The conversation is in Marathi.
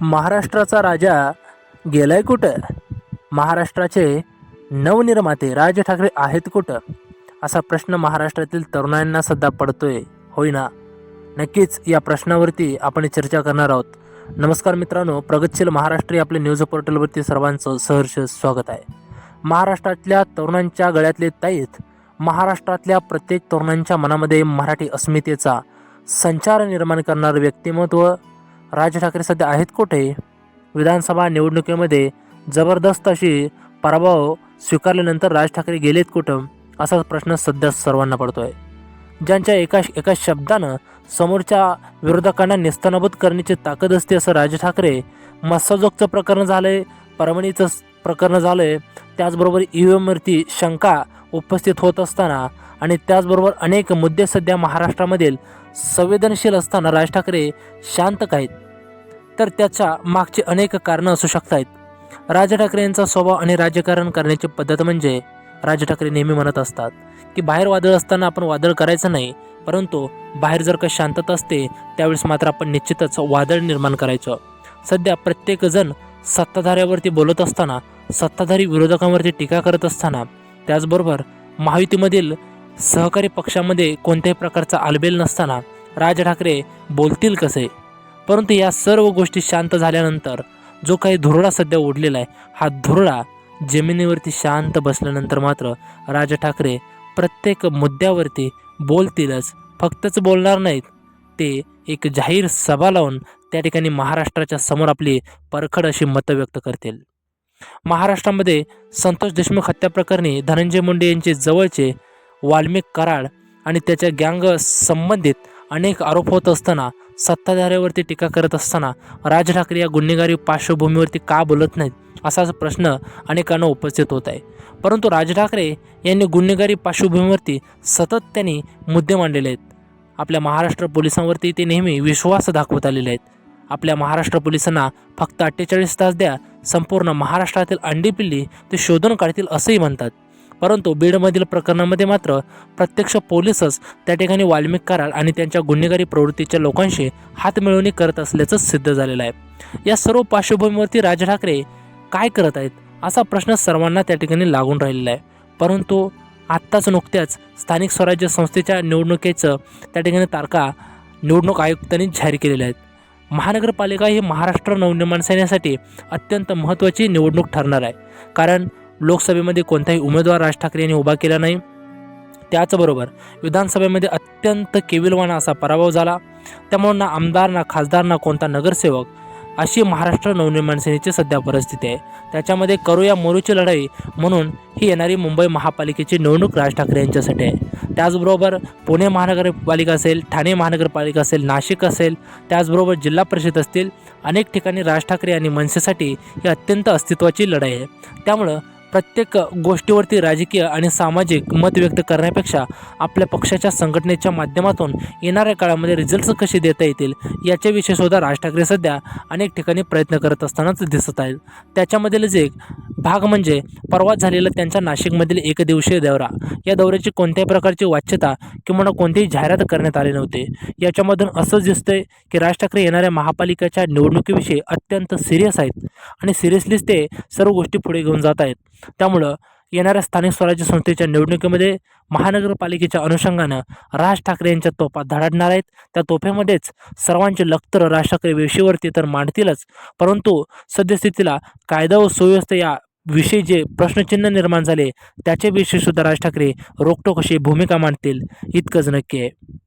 महाराष्ट्राचा राजा गेलाय कुठं? महाराष्ट्राचे नवनिर्माते राज ठाकरे आहेत कुठं? असा प्रश्न महाराष्ट्रातील तरुणांना सध्या पडतोय. होय ना? नक्कीच या प्रश्नावरती आपण चर्चा करणार आहोत. नमस्कार मित्रांनो प्रगतशील महाराष्ट्र या आपल्या न्यूज पोर्टलवरती सर्वांचं सहर्ष स्वागत आहे. महाराष्ट्रातल्या तरुणांच्या गळ्यातले ताईत महाराष्ट्रातल्या प्रत्येक तरुणांच्या मनामध्ये मराठी अस्मितेचा संचार निर्माण करणारं व्यक्तिमत्व राज ठाकरे सध्या आहेत कुठे? विधानसभा निवडणुकीमध्ये जबरदस्त अशी पराभव स्वीकारल्यानंतर राज ठाकरे गेलेत कुठं? असा प्रश्न सध्या सर्वांना पडतो आहे ज्यांच्या एका एका शब्दानं समोरच्या विरोधकांना नेस्तनाबूत करण्याची ताकद असते असं राज ठाकरे मस्साजोगचं प्रकरण झालंय परभणीचं स- प्रकरण झालंय त्याचबरोबर ई व्ही एमवरती शंका उपस्थित होत असताना आणि त्याचबरोबर अनेक मुद्दे सध्या महाराष्ट्रामधील संवेदनशील असताना राज ठाकरे शांत काहीत तर त्याच्या मागची अनेक कारणं असू शकतात राज ठाकरे यांचा स्वभाव आणि राजकारण करण्याची पद्धत म्हणजे राज ठाकरे नेहमी म्हणत असतात की बाहेर वादळ असताना आपण वादळ करायचं नाही परंतु बाहेर जर का शांतता असते त्यावेळेस मात्र आपण निश्चितच वादळ निर्माण करायचं. सध्या प्रत्येकजण सत्ताधाऱ्यावरती बोलत असताना सत्ताधारी विरोधकांवरती टीका करत असताना त्याचबरोबर महायुतीमधील सहकारी पक्षामध्ये कोणत्याही प्रकारचा आलबेल नसताना राज ठाकरे बोलतील कसे? परंतु या सर्व गोष्टी शांत झाल्यानंतर जो काही धुरडा सध्या उडलेला आहे हा धुरडा जमिनीवरती शांत बसल्यानंतर मात्र राज ठाकरे प्रत्येक मुद्द्यावरती बोलतीलच. फक्तच बोलणार नाहीत. ते एक जाहीर सभा लावून त्या ठिकाणी महाराष्ट्राच्या समोर आपली परखड अशी मतं व्यक्त करतील. महाराष्ट्रामध्ये संतोष देशमुख हत्याप्रकरणी धनंजय मुंडे यांचे जवळचे वाल्मिक कराड आणि त्याच्या गँग संबंधित अनेक आरोप होत असताना सत्ताधाऱ्यावरती टीका करत असताना राज ठाकरे या गुन्हेगारी पार्श्वभूमीवरती का बोलत नाहीत असाच प्रश्न अनेकांना उपस्थित होत आहे. परंतु राज ठाकरे यांनी गुन्हेगारी पार्श्वभूमीवरती सतत त्यांनी मुद्दे मांडलेले आहेत. आपल्या महाराष्ट्र पोलिसांवरती ते नेहमी विश्वास दाखवत आलेले आहेत. आपल्या महाराष्ट्र पोलिसांना फक्त अठ्ठेचाळीस तास द्या संपूर्ण महाराष्ट्रातील अंडी पिल्ली ते शोधून काढतील असंही म्हणतात. परंतु बीडमधील प्रकरणामध्ये मात्र प्रत्यक्ष पोलीसच त्या ठिकाणी वाल्मिक कराड आणि त्यांच्या गुन्हेगारी प्रवृत्तीच्या लोकांशी हातमिळवणी करत असल्याचं सिद्ध झालेलं आहे. या सर्व पार्श्वभूमीवरती राज ठाकरे काय करत आहेत असा प्रश्न सर्वांना त्या ठिकाणी लागून राहिलेला आहे. परंतु आत्ताच नुकत्याच स्थानिक स्वराज्य संस्थेच्या निवडणुकीचं त्या ठिकाणी तारखा निवडणूक आयुक्तांनी जाहीर केलेल्या आहेत. महानगरपालिका ही महाराष्ट्र नवनिर्माण सेनेसाठी अत्यंत महत्त्वाची निवडणूक ठरणार आहे. कारण लोकसभेमध्ये कोणताही उमेदवार राज ठाकरे यांनी उभा केला नाही. त्याचबरोबर विधानसभेमध्ये अत्यंत केविलवाना असा पराभव झाला. त्यामुळे ना आमदार ना खासदार ना कोणता नगरसेवक अशी महाराष्ट्र नवनिर्माण सेनेची सध्या परिस्थिती आहे. त्याच्यामध्ये करूया मोरूची लढाई म्हणून ही येणारी मुंबई महापालिकेची निवडणूक राज ठाकरे यांच्यासाठी आहे. त्याचबरोबर पुणे महानगरपालिका असेल ठाणे महानगरपालिका असेल नाशिक असेल त्याचबरोबर जिल्हा परिषद असतील अनेक ठिकाणी राज ठाकरे आणि मनसेसाठी ही अत्यंत अस्तित्वाची लढाई आहे. त्यामुळं प्रत्येक गोष्टीवरती राजकीय आणि सामाजिक मत व्यक्त करण्यापेक्षा आपल्या पक्षाच्या संघटनेच्या माध्यमातून येणाऱ्या काळामध्ये रिझल्ट्स कसे देता येतील याच्याविषयी सुद्धा राज ठाकरे सध्या अनेक ठिकाणी प्रयत्न करत असतानाच दिसत आहेत. त्याच्यामधीलच एक भाग म्हणजे परवा झालेला त्यांच्या नाशिकमधील एकदिवसीय दौरा. या दौऱ्याची कोणत्याही प्रकारची वाच्यता किंवा कोणतीही जाहिरात करण्यात आली नव्हती. याच्यामधून असंच दिसतंय की राज ठाकरे येणाऱ्या महापालिकेच्या निवडणुकीविषयी अत्यंत सिरियस आहेत आणि सिरियसलीच ते सर्व गोष्टी पुढे घेऊन जात आहेत. त्यामुळं येणाऱ्या स्थानिक स्वराज्य संस्थेच्या निवडणुकीमध्ये महानगरपालिकेच्या अनुषंगानं राज ठाकरे यांच्या तोफा धडाडणार आहेत. त्या तोफ्यामध्येच सर्वांचे लक्तर राज ठाकरे वेशीवरती तर मांडतीलच. परंतु सद्यस्थितीला कायदा व सुव्यवस्था या विषयी जे प्रश्नचिन्ह निर्माण झाले त्याच्याविषयी सुद्धा राज ठाकरे रोखटोक अशी भूमिका मांडतील. इतकंच नक्की आहे.